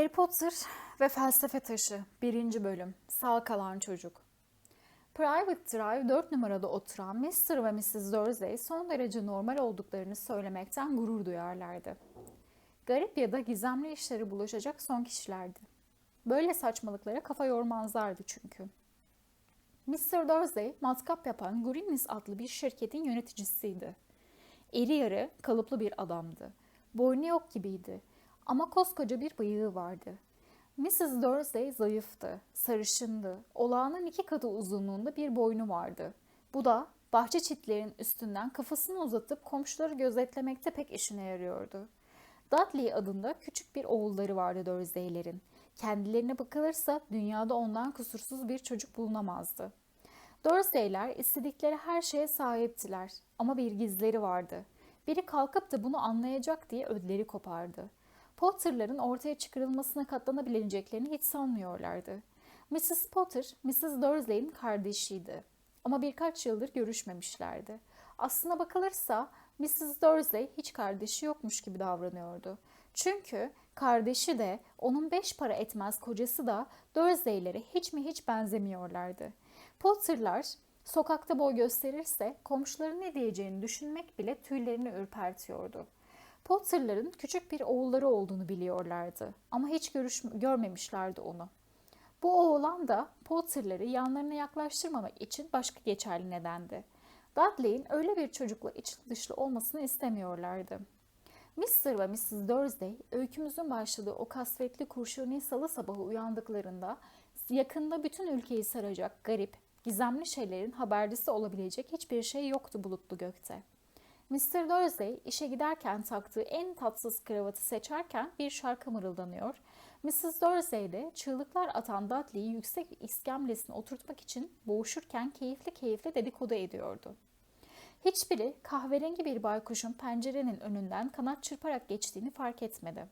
Harry Potter ve Felsefe Taşı 1. Bölüm Sağ Kalan Çocuk Private Drive 4 numarada oturan Mr. ve Mrs. Dursley son derece normal olduklarını söylemekten gurur duyarlardı. Garip ya da gizemli işleri bulaşacak son kişilerdi. Böyle saçmalıklara kafa yormazlardı çünkü. Mr. Dursley, matkap yapan Greenleaf adlı bir şirketin yöneticisiydi. İri yarı, kalıplı bir adamdı. Boynu yok gibiydi ama koskoca bir bıyığı vardı. Mrs. Dursley zayıftı, sarışındı, olağanın iki katı uzunluğunda bir boynu vardı. Bu da bahçe çitlerin üstünden kafasını uzatıp komşuları gözetlemekte pek işine yarıyordu. Dudley adında küçük bir oğulları vardı Dursley'lerin. Kendilerine bakılırsa dünyada ondan kusursuz bir çocuk bulunamazdı. Dursley'ler istedikleri her şeye sahiptiler ama bir gizleri vardı. Biri kalkıp da bunu anlayacak diye ödleri kopardı. Potter'ların ortaya çıkarılmasına katlanabileceklerini hiç sanmıyorlardı. Mrs. Potter, Mrs. Dursley'in kardeşiydi. Ama birkaç yıldır görüşmemişlerdi. Aslına bakılırsa Mrs. Dursley hiç kardeşi yokmuş gibi davranıyordu. Çünkü kardeşi de onun beş para etmez kocası da Dursley'lere hiç mi hiç benzemiyorlardı. Potter'lar sokakta boy gösterirse komşuların ne diyeceğini düşünmek bile tüylerini ürpertiyordu. Potter'ların küçük bir oğulları olduğunu biliyorlardı ama hiç görüş görmemişlerdi onu. Bu oğlan da Potter'ları yanlarına yaklaştırmamak için başka geçerli nedendi. Dudley'in öyle bir çocukla içli dışlı olmasını istemiyorlardı. Mr. ve Mrs. Dursley öykümüzün başladığı o kasvetli kurşuni salı sabahı uyandıklarında yakında bütün ülkeyi saracak garip, gizemli şeylerin habercisi olabilecek hiçbir şey yoktu bulutlu gökte. Mr. Dursley işe giderken taktığı en tatsız kravatı seçerken bir şarkı mırıldanıyor. Mrs. Dursley de çığlıklar atan Dudley'i yüksek iskemlesine oturtmak için boğuşurken keyifli keyifli dedikodu ediyordu. Hiçbiri kahverengi bir baykuşun pencerenin önünden kanat çırparak geçtiğini fark etmedi.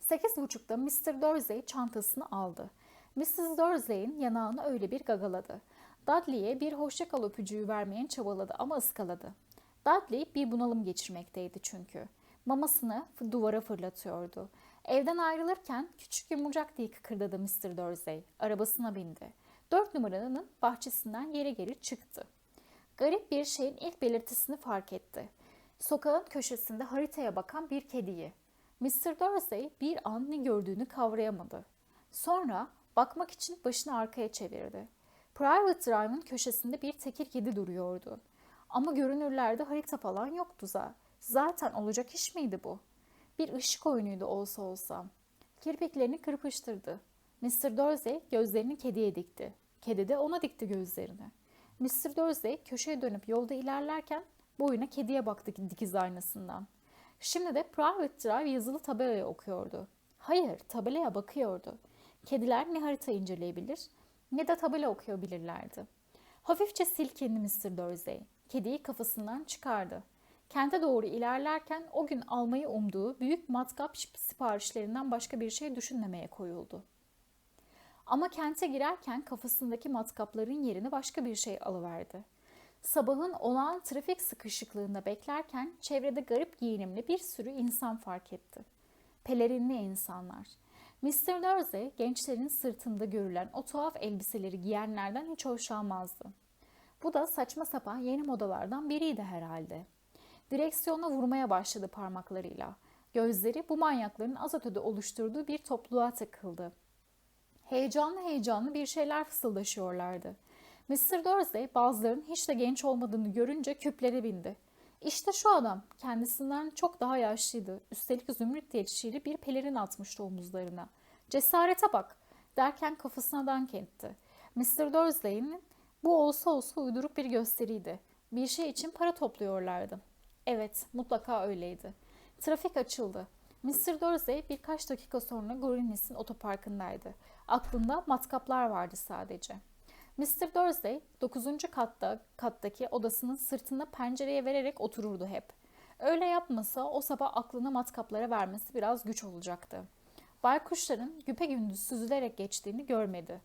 Sekiz buçukta Mr. Dursley çantasını aldı. Mrs. Dursley'in yanağını öyle bir gagaladı. Dudley'e bir hoşçakal öpücüğü vermeye çabaladı ama ıskaladı. Dudley bir bunalım geçirmekteydi çünkü. Mamasını duvara fırlatıyordu. Evden ayrılırken küçük yumurcak diye kıkırdadı Mr. Dursley. Arabasına bindi. Dört numaranın bahçesinden yere geri çıktı. Garip bir şeyin ilk belirtisini fark etti. Sokağın köşesinde haritaya bakan bir kediyi. Mr. Dursley bir an ne gördüğünü kavrayamadı. Sonra bakmak için başını arkaya çevirdi. Private Drive'ın köşesinde bir tekir kedi duruyordu. Ama görünürlerde harita falan yoktu za. Zaten olacak iş miydi bu? Bir ışık oyunuydu olsa olsa. Kirpiklerini kırpıştırdı. Mr. Dursley gözlerini kediye dikti. Kedi de ona dikti gözlerini. Mr. Dursley köşeye dönüp yolda ilerlerken boyuna kediye baktı dikiz aynasından. Şimdi de Private Drive yazılı tabelaya okuyordu. Hayır, tabelaya bakıyordu. Kediler ne harita inceleyebilir ne de tabela okuyabilirlerdi. Hafifçe silkendi Mr. Dursley. Kediyi kafasından çıkardı. Kente doğru ilerlerken o gün almayı umduğu büyük matkap siparişlerinden başka bir şey düşünmemeye koyuldu. Ama kente girerken kafasındaki matkapların yerini başka bir şey alıverdi. Sabahın olağan trafik sıkışıklığında beklerken çevrede garip giyinimli bir sürü insan fark etti. Pelerinli insanlar. Mr. Dursley gençlerin sırtında görülen o tuhaf elbiseleri giyenlerden hiç hoşlanmazdı. Bu da saçma sapan yeni modalardan biriydi herhalde. Direksiyona vurmaya başladı parmaklarıyla. Gözleri bu manyakların az ötede oluşturduğu bir topluluğa takıldı. Heyecanlı heyecanlı bir şeyler fısıldaşıyorlardı. Mr. Dursley bazılarının hiç de genç olmadığını görünce küplere bindi. İşte şu adam kendisinden çok daha yaşlıydı. Üstelik zümrüt delişiyle bir pelerin atmıştı omuzlarına. Cesarete bak derken kafasına dank etti. Mr. Dursley'in bu olsa olsa uyduruk bir gösteriydi. Bir şey için para topluyorlardı. Evet, mutlaka öyleydi. Trafik açıldı. Mr. Dursley birkaç dakika sonra Greenlis'in otoparkındaydı. Aklında matkaplar vardı sadece. Mr. Dursley 9. katta kattaki odasının sırtında pencereye vererek otururdu hep. Öyle yapmasa o sabah aklına matkaplara vermesi biraz güç olacaktı. Baykuşların güpe gündüz süzülerek geçtiğini görmedi.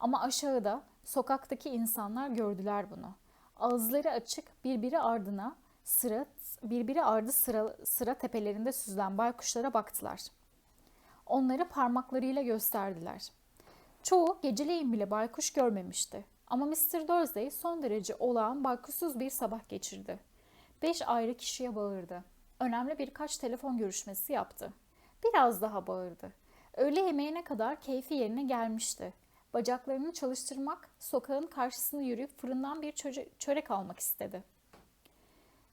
Ama aşağıda sokaktaki insanlar gördüler bunu. Ağızları açık birbiri ardına sıra birbiri ardı sıra, sıra tepelerinde süzülen baykuşlara baktılar. Onları parmaklarıyla gösterdiler. Çoğu geceleyin bile baykuş görmemişti. Ama Mr. Dursley son derece olağan baykuşsuz bir sabah geçirdi. Beş ayrı kişiye bağırdı. Önemli birkaç telefon görüşmesi yaptı. Biraz daha bağırdı. Öğle yemeğine kadar keyfi yerine gelmişti. Bacaklarını çalıştırmak, sokağın karşısını yürüyüp fırından bir çörek almak istedi.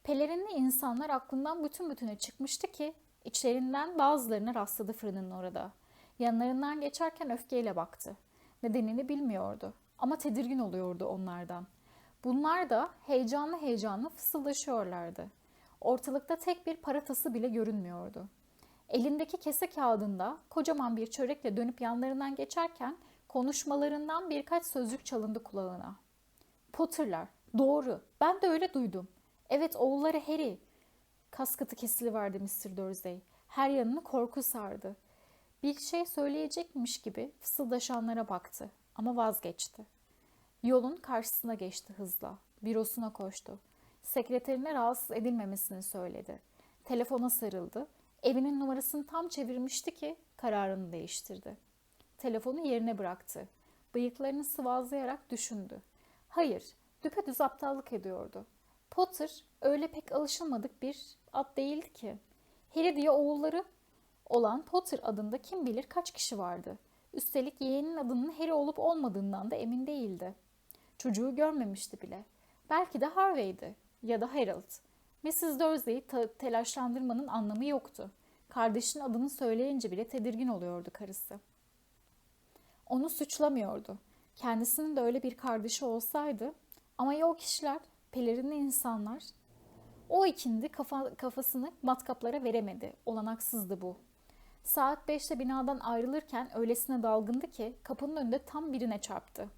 Pelerinli insanlar aklından bütün bütüne çıkmıştı ki içlerinden bazılarına rastladı fırının orada. Yanlarından geçerken öfkeyle baktı. Nedenini bilmiyordu ama tedirgin oluyordu onlardan. Bunlar da heyecanlı heyecanlı fısıldaşıyorlardı. Ortalıkta tek bir paratası bile görünmüyordu. Elindeki kese kağıdında kocaman bir çörekle dönüp yanlarından geçerken konuşmalarından birkaç sözcük çalındı kulağına. Potter'lar, doğru, ben de öyle duydum. Evet oğulları Harry. Kaskatı kesiliverdi Mr. Dursley. Her yanını korku sardı. Bir şey söyleyecekmiş gibi fısıldaşanlara baktı ama vazgeçti. Yolun karşısına geçti hızla. Bürosuna koştu. Sekreterine rahatsız edilmemesini söyledi. Telefona sarıldı. Evinin numarasını tam çevirmişti ki kararını değiştirdi. Telefonu yerine bıraktı. Bıyıklarını sıvazlayarak düşündü. Hayır, düpedüz aptallık ediyordu. Potter öyle pek alışılmadık bir ad değildi ki. Harry diye oğulları olan Potter adında kim bilir kaç kişi vardı. Üstelik yeğenin adının Harry olup olmadığından da emin değildi. Çocuğu görmemişti bile. Belki de Harvey'di ya da Harold. Mrs. Dursley'i telaşlandırmanın anlamı yoktu. Kardeşin adını söyleyince bile tedirgin oluyordu karısı. Onu suçlamıyordu. Kendisinin de öyle bir kardeşi olsaydı ama ya o kişiler, pelerinli insanlar? O ikindi kafa, kafasını matkaplara veremedi. Olanaksızdı bu. Saat 5'te binadan ayrılırken öylesine dalgındı ki kapının önünde tam birine çarptı.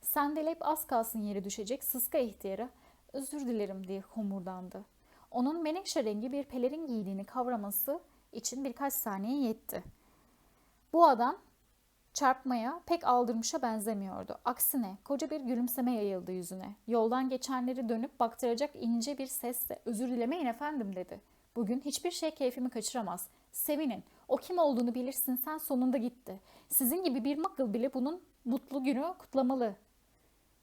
Sendeleyip az kalsın yere düşecek sıska ihtiyara özür dilerim diye homurdandı. Onun menekşe rengi bir pelerin giydiğini kavraması için birkaç saniye yetti. Bu adam çarpmaya pek aldırmışa benzemiyordu. Aksine koca bir gülümseme yayıldı yüzüne. Yoldan geçenleri dönüp baktıracak ince bir sesle özür dilemeyin efendim dedi. Bugün hiçbir şey keyfimi kaçıramaz. Sevinin. O kim olduğunu bilirsin sen sonunda gitti. Sizin gibi bir makıl bile bunun mutlu günü kutlamalı.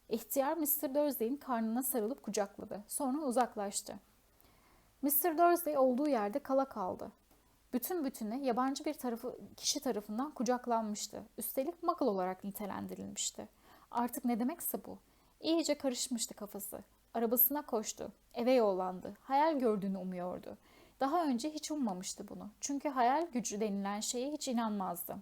İhtiyar Mr. Dursley'in karnına sarılıp kucakladı. Sonra uzaklaştı. Mr. Dursley olduğu yerde kala kaldı. Bütün bütüne yabancı bir tarafı, kişi tarafından kucaklanmıştı. Üstelik muggle olarak nitelendirilmişti. Artık ne demekse bu. İyice karışmıştı kafası. Arabasına koştu. Eve yollandı. Hayal gördüğünü umuyordu. Daha önce hiç ummamıştı bunu. Çünkü hayal gücü denilen şeye hiç inanmazdı.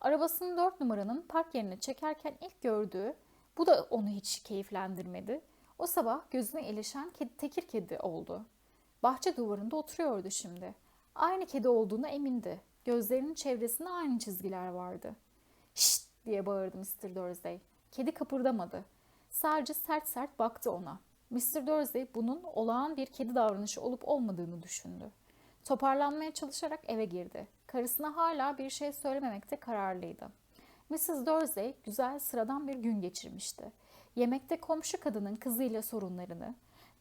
Arabasını dört numaranın park yerine çekerken ilk gördüğü, bu da onu hiç keyiflendirmedi. O sabah gözüne ilişen kedi, tekir kedi oldu. Bahçe duvarında oturuyordu şimdi. Aynı kedi olduğuna emindi. Gözlerinin çevresinde aynı çizgiler vardı. Şşt diye bağırdı Mr. Dursley. Kedi kıpırdamadı. Sadece sert sert baktı ona. Mr. Dursley bunun olağan bir kedi davranışı olup olmadığını düşündü. Toparlanmaya çalışarak eve girdi. Karısına hala bir şey söylememekte kararlıydı. Mrs. Dursley güzel sıradan bir gün geçirmişti. Yemekte komşu kadının kızıyla sorunlarını,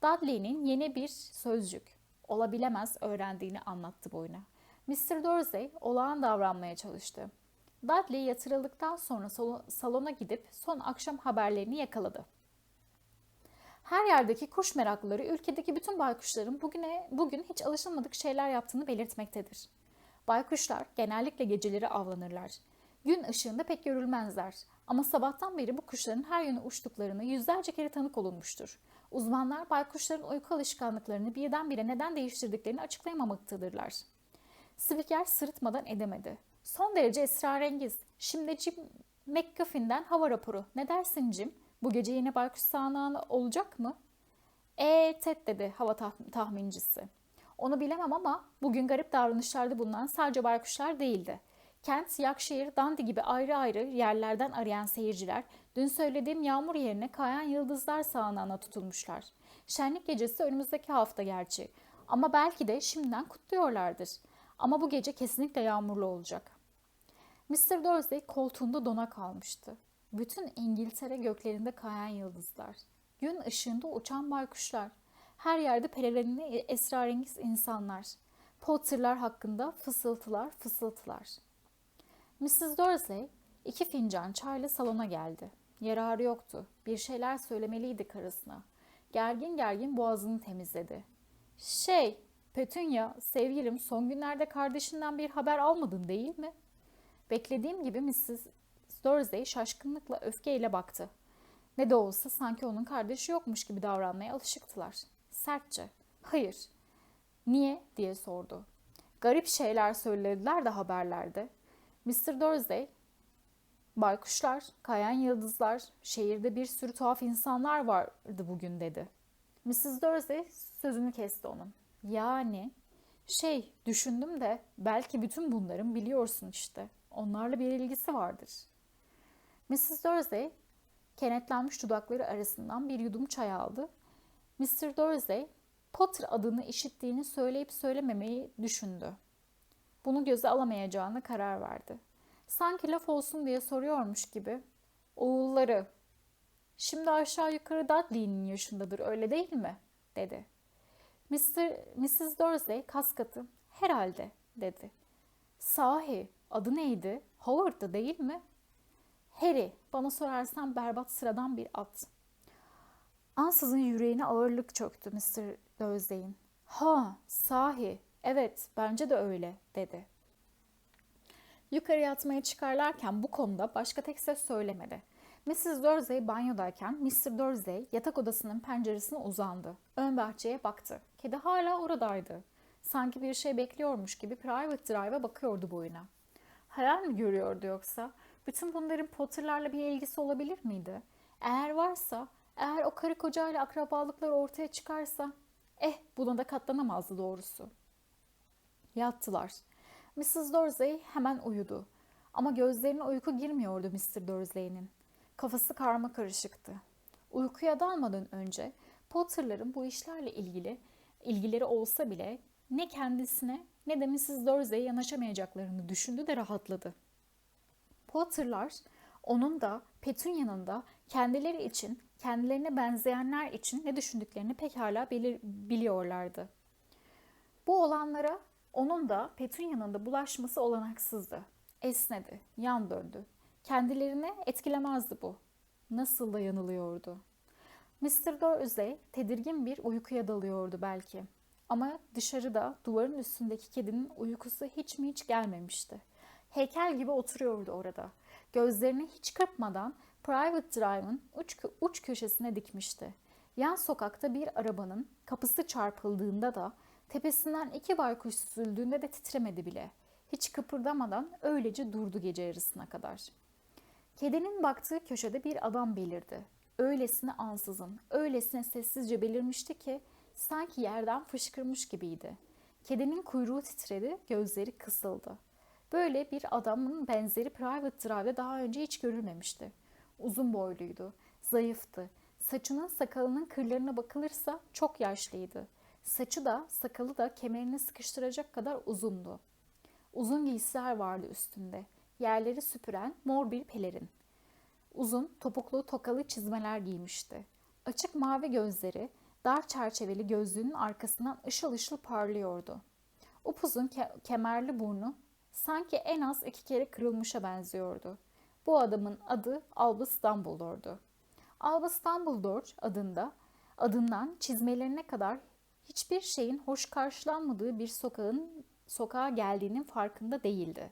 Dudley'nin yeni bir sözcük, olabilemez öğrendiğini anlattı boyuna. Mr. Dursley olağan davranmaya çalıştı. Dudley yatırıldıktan sonra salona gidip son akşam haberlerini yakaladı. Her yerdeki kuş meraklıları ülkedeki bütün baykuşların bugüne bugün hiç alışılmadık şeyler yaptığını belirtmektedir. Baykuşlar genellikle geceleri avlanırlar. Gün ışığında pek görülmezler. Ama sabahtan beri bu kuşların her yöne uçtuklarını yüzlerce kere tanık olunmuştur. Uzmanlar baykuşların uyku alışkanlıklarını birdenbire neden değiştirdiklerini açıklayamamaktadırlar. Spiker sırıtmadan edemedi. Son derece esrarengiz. Şimdi Jim McGuffin'den hava raporu. Ne dersin Jim? Bu gece yine baykuş sağanağı olacak mı? Eee Ted dedi hava tah- tahmincisi. Onu bilemem ama bugün garip davranışlarda bulunan sadece baykuşlar değildi. Kent, Yakşehir, Dandi gibi ayrı ayrı yerlerden arayan seyirciler dün söylediğim yağmur yerine kayan yıldızlar sağanağına tutulmuşlar. Şenlik gecesi önümüzdeki hafta gerçi ama belki de şimdiden kutluyorlardır. Ama bu gece kesinlikle yağmurlu olacak. Mr. Dursley koltuğunda dona kalmıştı. Bütün İngiltere göklerinde kayan yıldızlar. Gün ışığında uçan baykuşlar. Her yerde pelerinli esrarengiz insanlar. Potter'lar hakkında fısıltılar fısıltılar. Mrs. Dursley iki fincan çayla salona geldi. Yararı yoktu. Bir şeyler söylemeliydi karısına. Gergin gergin boğazını temizledi. Şey, Petunia, sevgilim son günlerde kardeşinden bir haber almadın değil mi? Beklediğim gibi Mrs. Dursley şaşkınlıkla öfkeyle baktı. Ne de olsa sanki onun kardeşi yokmuş gibi davranmaya alışıktılar. Sertçe. Hayır. Niye? diye sordu. Garip şeyler söylediler de haberlerde. Mr. Dursley, baykuşlar, kayan yıldızlar, şehirde bir sürü tuhaf insanlar vardı bugün dedi. Mrs. Dursley sözünü kesti onun. Yani şey düşündüm de belki bütün bunların biliyorsun işte. Onlarla bir ilgisi vardır. Mrs. Dursley kenetlenmiş dudakları arasından bir yudum çay aldı. Mr. Dursley Potter adını işittiğini söyleyip söylememeyi düşündü. Bunu göze alamayacağına karar verdi. Sanki laf olsun diye soruyormuş gibi. Oğulları, şimdi aşağı yukarı Dudley'nin yaşındadır öyle değil mi? dedi. Mr. Mrs. Dursley kaskatı herhalde dedi. Sahi adı neydi? Howard'dı değil mi? Harry bana sorarsan berbat sıradan bir at. Ansızın yüreğine ağırlık çöktü Mr. Dursley'in. Ha sahi evet bence de öyle dedi. Yukarı yatmaya çıkarlarken bu konuda başka tek ses söylemedi. Mrs. Dursley banyodayken Mr. Dursley yatak odasının penceresine uzandı. Ön bahçeye baktı. Kedi hala oradaydı. Sanki bir şey bekliyormuş gibi Private Drive'a bakıyordu boyuna. Hayal mi görüyordu yoksa? Bütün bunların Potter'larla bir ilgisi olabilir miydi? Eğer varsa, eğer o karı kocayla akrabalıklar ortaya çıkarsa, eh buna da katlanamazdı doğrusu. Yattılar. Mrs. Dursley hemen uyudu. Ama gözlerine uyku girmiyordu Mr. Dursley'nin. Kafası karma karışıktı. Uykuya dalmadan önce Potter'ların bu işlerle ilgili ilgileri olsa bile ne kendisine ne de Mrs. Dursley'e yanaşamayacaklarını düşündü de rahatladı. Potter'lar onun da Petunia'nın da kendileri için, kendilerine benzeyenler için ne düşündüklerini pekala bilir, biliyorlardı. Bu olanlara onun da Petunia'nın da bulaşması olanaksızdı. Esnedi, yan döndü. Kendilerini etkilemezdi bu. Nasıl da yanılıyordu. Mr. Dursley tedirgin bir uykuya dalıyordu belki. Ama dışarıda duvarın üstündeki kedinin uykusu hiç mi hiç gelmemişti. Heykel gibi oturuyordu orada. Gözlerini hiç kırpmadan Private Drive'ın uç, uç köşesine dikmişti. Yan sokakta bir arabanın kapısı çarpıldığında da tepesinden iki baykuş süzüldüğünde de titremedi bile. Hiç kıpırdamadan öylece durdu gece yarısına kadar. Kedinin baktığı köşede bir adam belirdi. Öylesine ansızın, öylesine sessizce belirmişti ki sanki yerden fışkırmış gibiydi. Kedinin kuyruğu titredi, gözleri kısıldı. Böyle bir adamın benzeri Private Drive'de daha önce hiç görülmemişti. Uzun boyluydu, zayıftı. Saçının sakalının kırlarına bakılırsa çok yaşlıydı. Saçı da sakalı da kemerini sıkıştıracak kadar uzundu. Uzun giysiler vardı üstünde. Yerleri süpüren mor bir pelerin. Uzun, topuklu, tokalı çizmeler giymişti. Açık mavi gözleri, dar çerçeveli gözlüğünün arkasından ışıl ışıl parlıyordu. Upuzun ke- kemerli burnu sanki en az iki kere kırılmışa benziyordu. Bu adamın adı Albus Dumbledore'du. Albus Dumbledore adında, adından çizmelerine kadar hiçbir şeyin hoş karşılanmadığı bir sokağın sokağa geldiğinin farkında değildi.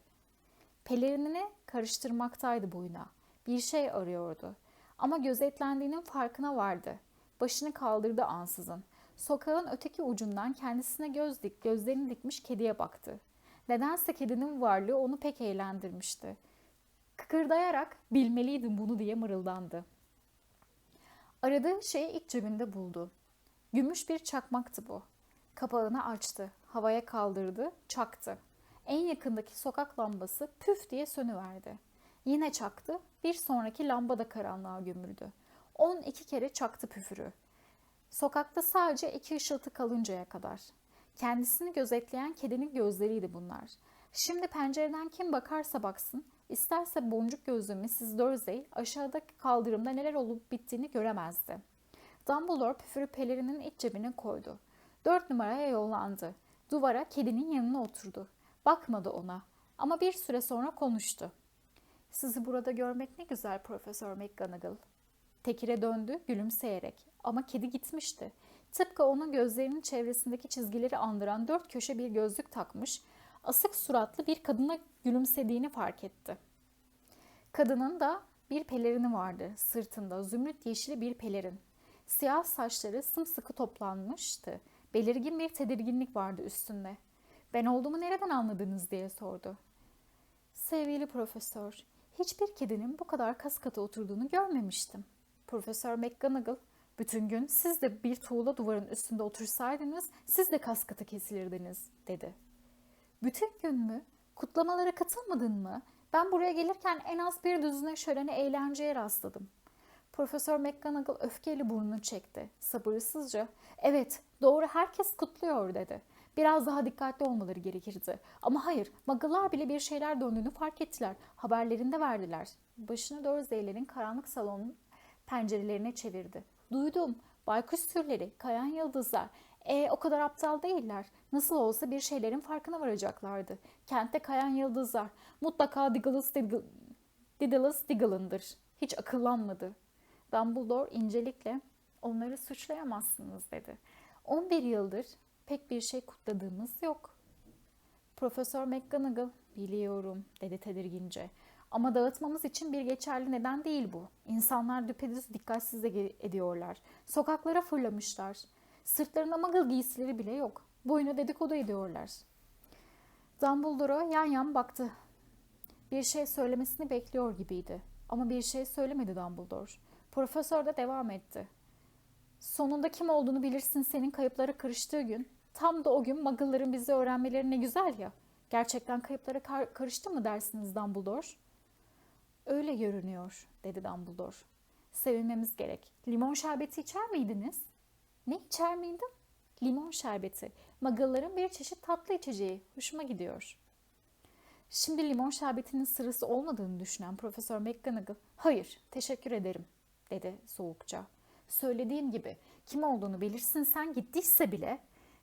Pelerinini karıştırmaktaydı boyuna. Bir şey arıyordu. Ama gözetlendiğinin farkına vardı. Başını kaldırdı ansızın. Sokağın öteki ucundan kendisine göz dik, gözlerini dikmiş kediye baktı. Nedense kedinin varlığı onu pek eğlendirmişti. Kıkırdayarak bilmeliydim bunu diye mırıldandı. Aradığı şeyi ilk cebinde buldu. Gümüş bir çakmaktı bu. Kapağını açtı, havaya kaldırdı, çaktı. En yakındaki sokak lambası püf diye sönüverdi. Yine çaktı, bir sonraki lamba da karanlığa gömüldü. 12 kere çaktı püfürü. Sokakta sadece iki ışıltı kalıncaya kadar. Kendisini gözetleyen kedinin gözleriydi bunlar. Şimdi pencereden kim bakarsa baksın, isterse boncuk gözlü Mrs. Dursley aşağıdaki kaldırımda neler olup bittiğini göremezdi. Dumbledore püfürü pelerinin iç cebine koydu. Dört numaraya yollandı. Duvara kedinin yanına oturdu. Bakmadı ona ama bir süre sonra konuştu. Sizi burada görmek ne güzel Profesör McGonagall. Tekir'e döndü gülümseyerek ama kedi gitmişti. Tıpkı onun gözlerinin çevresindeki çizgileri andıran dört köşe bir gözlük takmış, asık suratlı bir kadına gülümsediğini fark etti. Kadının da bir pelerini vardı sırtında, zümrüt yeşili bir pelerin. Siyah saçları sımsıkı toplanmıştı. Belirgin bir tedirginlik vardı üstünde. Ben olduğumu nereden anladınız diye sordu. Sevgili profesör, hiçbir kedinin bu kadar kas katı oturduğunu görmemiştim. Profesör McGonagall, bütün gün siz de bir tuğla duvarın üstünde otursaydınız siz de kas katı kesilirdiniz, dedi. Bütün gün mü? Kutlamalara katılmadın mı? Ben buraya gelirken en az bir düzine şölene eğlenceye rastladım. Profesör McGonagall öfkeyle burnunu çekti. Sabırsızca, evet doğru herkes kutluyor dedi. Biraz daha dikkatli olmaları gerekirdi. Ama hayır, Muggle'lar bile bir şeyler döndüğünü fark ettiler. Haberlerinde verdiler. Başını Dursley'lerin karanlık salonun pencerelerine çevirdi. Duydum. Baykuş türleri, kayan yıldızlar. E o kadar aptal değiller. Nasıl olsa bir şeylerin farkına varacaklardı. Kentte kayan yıldızlar. Mutlaka Diggles Diggle'ındır. Hiç akıllanmadı. Dumbledore incelikle onları suçlayamazsınız dedi. 11 yıldır pek bir şey kutladığımız yok. Profesör McGonagall biliyorum dedi tedirgince. Ama dağıtmamız için bir geçerli neden değil bu. İnsanlar düpedüz dikkatsiz ediyorlar. Sokaklara fırlamışlar. Sırtlarında muggle giysileri bile yok. Boyuna dedikodu ediyorlar. Dumbledore'a yan yan baktı. Bir şey söylemesini bekliyor gibiydi. Ama bir şey söylemedi Dumbledore. Profesör de devam etti. Sonunda kim olduğunu bilirsin senin kayıplara karıştığı gün. Tam da o gün Muggle'ların bizi öğrenmeleri ne güzel ya. Gerçekten kayıplara kar- karıştı mı dersiniz Dumbledore? Öyle görünüyor, dedi Dumbledore. Sevinmemiz gerek. Limon şerbeti içer miydiniz? Ne içer miydim? Limon şerbeti. Muggle'ların bir çeşit tatlı içeceği. Hoşuma gidiyor. Şimdi limon şerbetinin sırası olmadığını düşünen Profesör McGonagall, hayır, teşekkür ederim, dedi soğukça. Söylediğim gibi, kim olduğunu bilirsin sen gittiyse bile,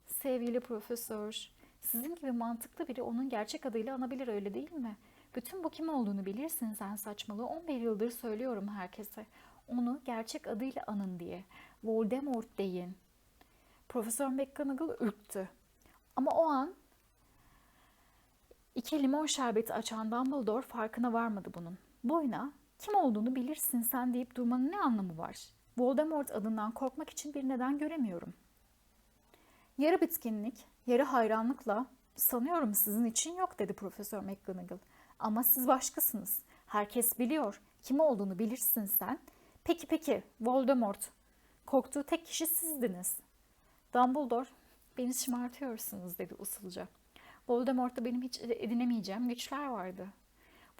sevgili profesör, sizin gibi mantıklı biri onun gerçek adıyla anabilir öyle değil mi? Bütün bu kim olduğunu bilirsin sen saçmalığı 11 yıldır söylüyorum herkese. Onu gerçek adıyla anın diye. Voldemort deyin. Profesör McGonagall ürktü. Ama o an iki limon şerbeti açan Dumbledore farkına varmadı bunun. Boyuna kim olduğunu bilirsin sen deyip durmanın ne anlamı var? Voldemort adından korkmak için bir neden göremiyorum. Yarı bitkinlik, yarı hayranlıkla sanıyorum sizin için yok dedi Profesör McGonagall. Ama siz başkasınız. Herkes biliyor. Kim olduğunu bilirsin sen. Peki peki Voldemort. Korktuğu tek kişi sizdiniz. Dumbledore beni şımartıyorsunuz dedi usulca. Voldemort'ta benim hiç edinemeyeceğim güçler vardı.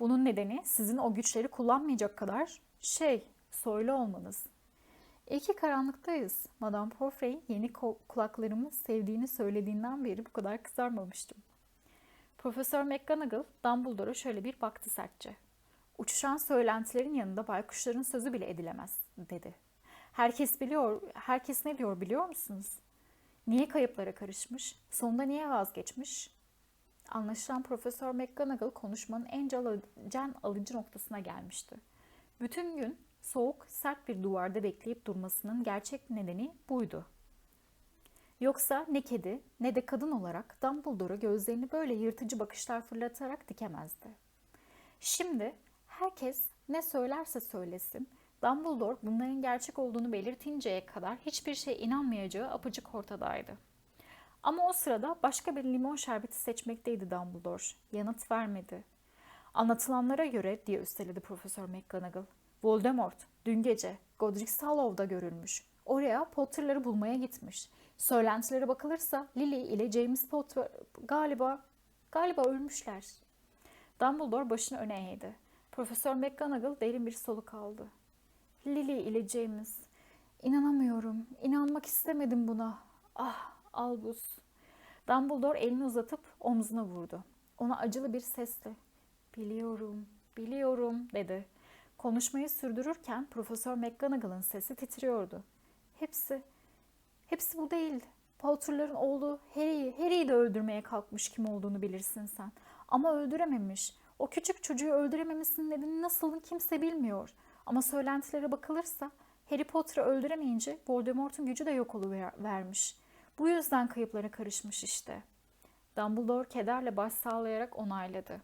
Bunun nedeni sizin o güçleri kullanmayacak kadar şey, soylu olmanız. İyi ki karanlıktayız. Madame Porfrey yeni kulaklarımı sevdiğini söylediğinden beri bu kadar kızarmamıştım. Profesör McGonagall Dumbledore'a şöyle bir baktı sertçe. Uçuşan söylentilerin yanında baykuşların sözü bile edilemez, dedi. Herkes biliyor, herkes ne diyor biliyor musunuz? Niye kayıplara karışmış? Sonunda niye vazgeçmiş? Anlaşılan Profesör McGonagall konuşmanın en can alıcı noktasına gelmişti. Bütün gün soğuk, sert bir duvarda bekleyip durmasının gerçek nedeni buydu. Yoksa ne kedi ne de kadın olarak Dumbledore'a gözlerini böyle yırtıcı bakışlar fırlatarak dikemezdi. Şimdi herkes ne söylerse söylesin Dumbledore bunların gerçek olduğunu belirtinceye kadar hiçbir şeye inanmayacağı apıcık ortadaydı. Ama o sırada başka bir limon şerbeti seçmekteydi Dumbledore. Yanıt vermedi. Anlatılanlara göre diye üsteledi Profesör McGonagall. Voldemort dün gece Godric's Hollow'da görülmüş. Oraya Potter'ları bulmaya gitmiş. Söylentilere bakılırsa Lily ile James Potter galiba galiba ölmüşler. Dumbledore başını öne eğdi. Profesör McGonagall derin bir soluk aldı. Lily ile James. İnanamıyorum. İnanmak istemedim buna. Ah Albus. Dumbledore elini uzatıp omzuna vurdu. Ona acılı bir sesle biliyorum, biliyorum dedi. Konuşmayı sürdürürken Profesör McGonagall'ın sesi titriyordu. Hepsi, hepsi bu değil. Potter'ların oğlu Harry'i, Harry'i de öldürmeye kalkmış kim olduğunu bilirsin sen. Ama öldürememiş. O küçük çocuğu öldürememesinin nedeni nasılını kimse bilmiyor. Ama söylentilere bakılırsa Harry Potter'ı öldüremeyince Voldemort'un gücü de yok oluvermiş. Bu yüzden kayıplara karışmış işte. Dumbledore kederle baş sağlayarak onayladı.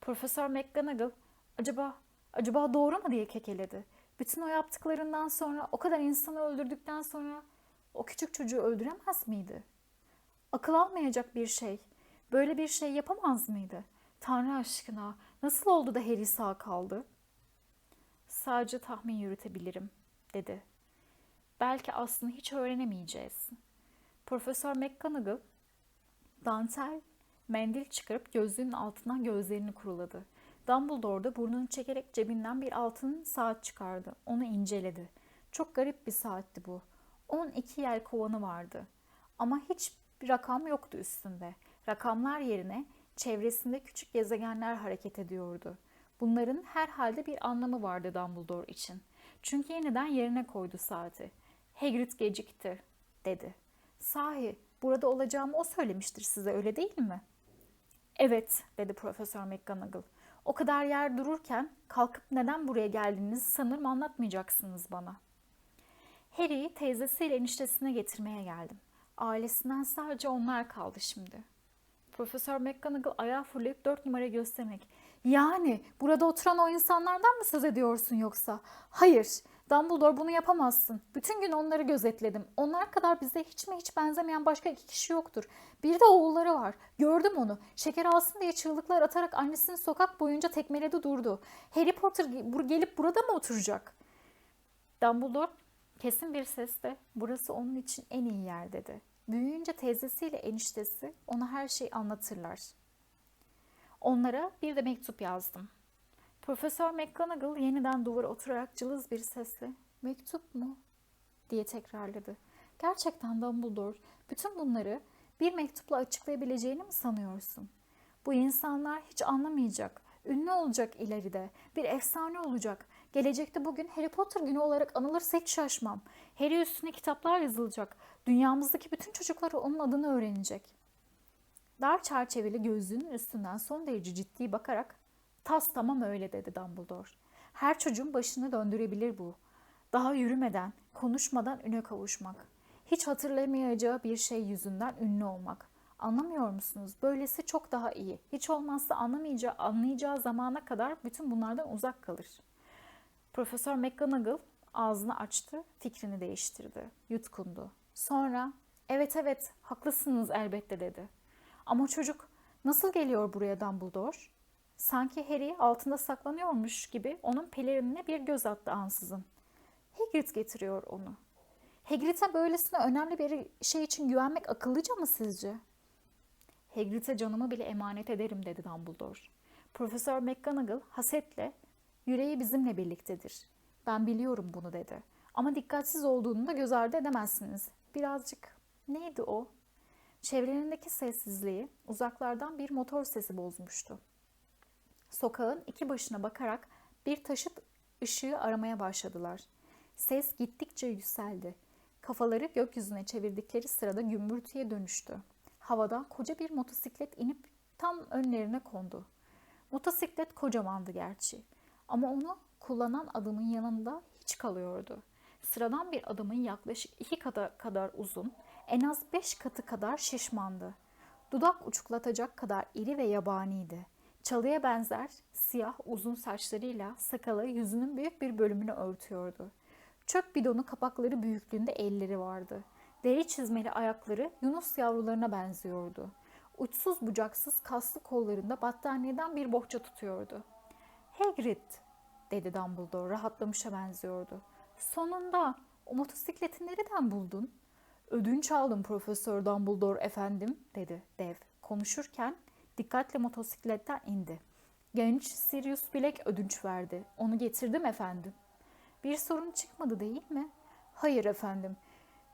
Profesör McGonagall acaba acaba doğru mu diye kekeledi. Bütün o yaptıklarından sonra o kadar insanı öldürdükten sonra o küçük çocuğu öldüremez miydi? Akıl almayacak bir şey. Böyle bir şey yapamaz mıydı? Tanrı aşkına nasıl oldu da Harry sağ kaldı? Sadece tahmin yürütebilirim, dedi. Belki aslında hiç öğrenemeyeceğiz. Profesör McGonagall dantel, mendil çıkarıp gözlüğünün altından gözlerini kuruladı. Dumbledore da burnunu çekerek cebinden bir altın saat çıkardı. Onu inceledi. Çok garip bir saatti bu. 12 yel kovanı vardı. Ama hiç bir rakam yoktu üstünde. Rakamlar yerine çevresinde küçük gezegenler hareket ediyordu. Bunların herhalde bir anlamı vardı Dumbledore için. Çünkü yeniden yerine koydu saati. Hagrid gecikti, dedi. Sahi, burada olacağımı o söylemiştir size öyle değil mi? Evet, dedi Profesör McGonagall. O kadar yer dururken kalkıp neden buraya geldiğinizi sanırım anlatmayacaksınız bana. Harry'i teyzesiyle eniştesine getirmeye geldim. Ailesinden sadece onlar kaldı şimdi. Profesör McGonagall ayağa fırlayıp dört numara göstermek. Yani burada oturan o insanlardan mı söz ediyorsun yoksa? Hayır, Dumbledore bunu yapamazsın. Bütün gün onları gözetledim. Onlar kadar bize hiç mi hiç benzemeyen başka iki kişi yoktur. Bir de oğulları var. Gördüm onu. Şeker alsın diye çığlıklar atarak annesini sokak boyunca tekmeledi durdu. Harry Potter gelip burada mı oturacak? Dumbledore kesin bir sesle burası onun için en iyi yer dedi. Büyüyünce teyzesiyle eniştesi ona her şeyi anlatırlar. Onlara bir de mektup yazdım. Profesör McGonagall yeniden duvara oturarak cılız bir sesle mektup mu diye tekrarladı. Gerçekten Dumbledore bütün bunları bir mektupla açıklayabileceğini mi sanıyorsun? Bu insanlar hiç anlamayacak, ünlü olacak ileride, bir efsane olacak. Gelecekte bugün Harry Potter günü olarak anılırsa hiç şaşmam. Harry üstüne kitaplar yazılacak. Dünyamızdaki bütün çocuklar onun adını öğrenecek. Dar çerçeveli gözlüğünün üstünden son derece ciddi bakarak tas tamam öyle dedi Dumbledore. Her çocuğun başını döndürebilir bu. Daha yürümeden, konuşmadan üne kavuşmak. Hiç hatırlamayacağı bir şey yüzünden ünlü olmak. Anlamıyor musunuz? Böylesi çok daha iyi. Hiç olmazsa anlamayacağı, anlayacağı zamana kadar bütün bunlardan uzak kalır. Profesör McGonagall ağzını açtı, fikrini değiştirdi. Yutkundu. Sonra, evet evet haklısınız elbette dedi. Ama çocuk nasıl geliyor buraya Dumbledore? Sanki Harry altında saklanıyormuş gibi onun pelerinine bir göz attı ansızın. Hagrid getiriyor onu. Hagrid'e böylesine önemli bir şey için güvenmek akıllıca mı sizce? Hagrid'e canımı bile emanet ederim dedi Dumbledore. Profesör McGonagall hasetle yüreği bizimle birliktedir. Ben biliyorum bunu dedi. Ama dikkatsiz olduğunu da göz ardı edemezsiniz. Birazcık neydi o? Çevrelerindeki sessizliği uzaklardan bir motor sesi bozmuştu. Sokağın iki başına bakarak bir taşıt ışığı aramaya başladılar. Ses gittikçe yükseldi. Kafaları gökyüzüne çevirdikleri sırada gümbürtüye dönüştü. Havadan koca bir motosiklet inip tam önlerine kondu. Motosiklet kocamandı gerçi. Ama onu kullanan adamın yanında hiç kalıyordu. Sıradan bir adamın yaklaşık iki kadar, kadar uzun, en az beş katı kadar şişmandı. Dudak uçuklatacak kadar iri ve yabaniydi. Çalıya benzer siyah uzun saçlarıyla sakalı yüzünün büyük bir bölümünü örtüyordu. Çöp bidonu kapakları büyüklüğünde elleri vardı. Deri çizmeli ayakları Yunus yavrularına benziyordu. Uçsuz bucaksız kaslı kollarında battaniyeden bir bohça tutuyordu. Hagrid, dedi Dumbledore rahatlamışa benziyordu. Sonunda o motosikleti nereden buldun? Ödünç aldım Profesör Dumbledore efendim, dedi dev. Konuşurken dikkatle motosikletten indi. Genç Sirius Black ödünç verdi. Onu getirdim efendim. Bir sorun çıkmadı değil mi? Hayır efendim.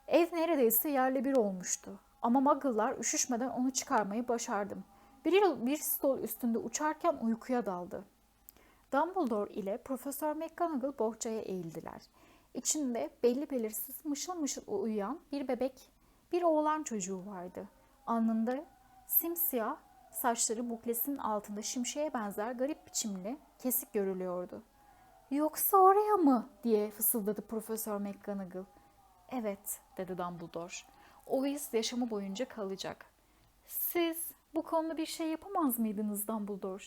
Ev neredeyse yerle bir olmuştu. Ama muggle'lar üşüşmeden onu çıkarmayı başardım. Bir, bir stol üstünde uçarken uykuya daldı. Dumbledore ile Profesör McGonagall bohçaya eğildiler. İçinde belli belirsiz mışıl mışıl uyuyan bir bebek bir oğlan çocuğu vardı. Alnında simsiyah, saçları buklesinin altında şimşeğe benzer garip biçimli kesik görülüyordu. Yoksa oraya mı? diye fısıldadı Profesör McGonagall. Evet, dedi Dumbledore. O iz yaşamı boyunca kalacak. Siz bu konuda bir şey yapamaz mıydınız Dumbledore?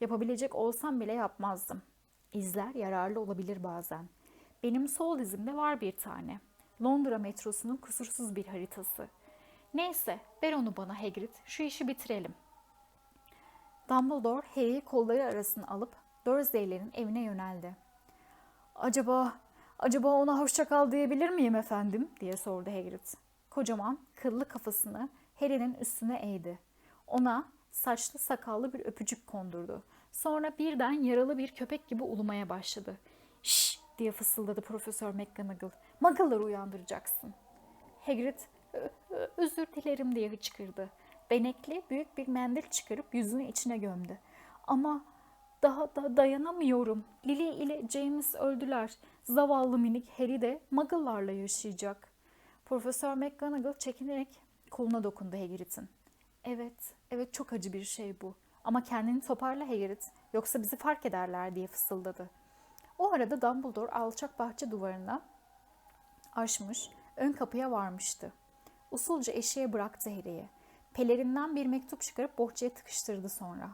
Yapabilecek olsam bile yapmazdım. İzler yararlı olabilir bazen. Benim sol dizimde var bir tane. Londra metrosunun kusursuz bir haritası. Neyse, ver onu bana Hagrid. Şu işi bitirelim. Dumbledore Harry'i kolları arasına alıp Dursley'lerin evine yöneldi. Acaba, acaba ona hoşça kal diyebilir miyim efendim? diye sordu Hagrid. Kocaman, kıllı kafasını Harry'nin üstüne eğdi. Ona saçlı sakallı bir öpücük kondurdu. Sonra birden yaralı bir köpek gibi ulumaya başladı. Şşş diye fısıldadı Profesör McGonagall. Muggle'ları uyandıracaksın. Hagrid "Ö- ö- özür dilerim diye hıçkırdı. Benekli büyük bir mendil çıkarıp yüzünü içine gömdü. Ama daha da dayanamıyorum. Lily ile James öldüler. Zavallı minik Harry de Muggle'larla yaşayacak. Profesör McGonagall çekinerek koluna dokundu Hagrid'in. Evet, evet çok acı bir şey bu. Ama kendini toparla Hagrid, yoksa bizi fark ederler diye fısıldadı. O arada Dumbledore alçak bahçe duvarına aşmış, ön kapıya varmıştı. Usulca eşeğe bıraktı Harry'i. Pelerinden bir mektup çıkarıp bohçaya tıkıştırdı sonra.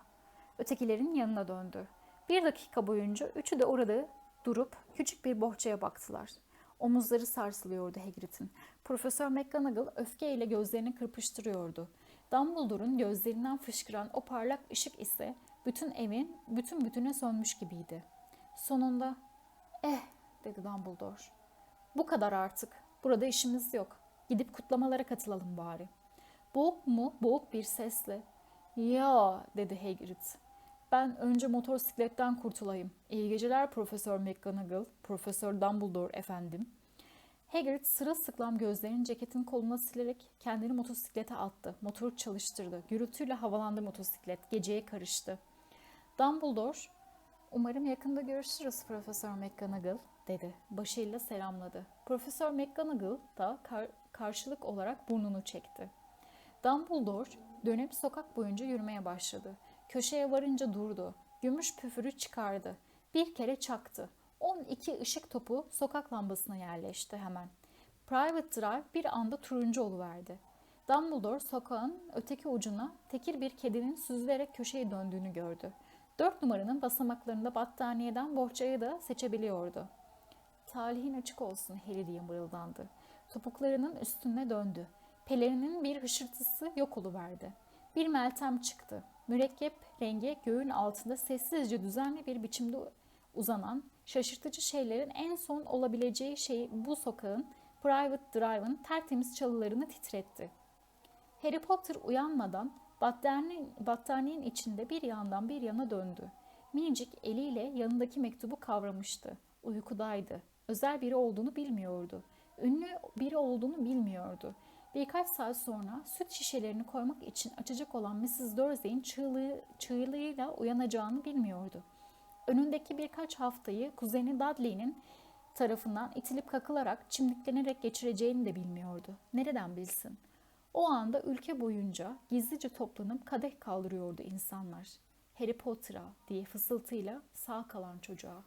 Ötekilerin yanına döndü. Bir dakika boyunca üçü de orada durup küçük bir bohçaya baktılar. Omuzları sarsılıyordu Hagrid'in. Profesör McGonagall öfkeyle gözlerini kırpıştırıyordu. Dumbledore'un gözlerinden fışkıran o parlak ışık ise bütün evin bütün bütüne sönmüş gibiydi. Sonunda eh dedi Dumbledore. Bu kadar artık. Burada işimiz yok. Gidip kutlamalara katılalım bari. Boğuk mu boğuk bir sesle. Ya dedi Hagrid. Ben önce motosikletten kurtulayım. İyi geceler Profesör McGonagall, Profesör Dumbledore efendim. Hagrid sırılsıklam gözlerini ceketin koluna silerek kendini motosiklete attı. Motoru çalıştırdı. Gürültüyle havalandı motosiklet. Geceye karıştı. Dumbledore, umarım yakında görüşürüz Profesör McGonagall dedi. Başıyla selamladı. Profesör McGonagall da kar- karşılık olarak burnunu çekti. Dumbledore dönüp sokak boyunca yürümeye başladı. Köşeye varınca durdu. Gümüş püfürü çıkardı. Bir kere çaktı. 12 ışık topu sokak lambasına yerleşti hemen. Private Drive bir anda turuncu oluverdi. Dumbledore sokağın öteki ucuna tekir bir kedinin süzülerek köşeye döndüğünü gördü. Dört numaranın basamaklarında battaniyeden bohçayı da seçebiliyordu. Talihin açık olsun Harry diye mırıldandı. Topuklarının üstüne döndü. Pelerinin bir hışırtısı yok oluverdi. Bir meltem çıktı. Mürekkep rengi göğün altında sessizce düzenli bir biçimde uzanan şaşırtıcı şeylerin en son olabileceği şey bu sokağın Private Drive'ın tertemiz çalılarını titretti. Harry Potter uyanmadan battaniyenin, battaniyenin içinde bir yandan bir yana döndü. Minicik eliyle yanındaki mektubu kavramıştı. Uykudaydı. Özel biri olduğunu bilmiyordu. Ünlü biri olduğunu bilmiyordu. Birkaç saat sonra süt şişelerini koymak için açacak olan Mrs. Dursley'in çığlığı, çığlığıyla uyanacağını bilmiyordu. Önündeki birkaç haftayı kuzeni Dudley'nin tarafından itilip kakılarak çimdiklenerek geçireceğini de bilmiyordu. Nereden bilsin? O anda ülke boyunca gizlice toplanıp kadeh kaldırıyordu insanlar. Harry Potter'a diye fısıltıyla sağ kalan çocuğa.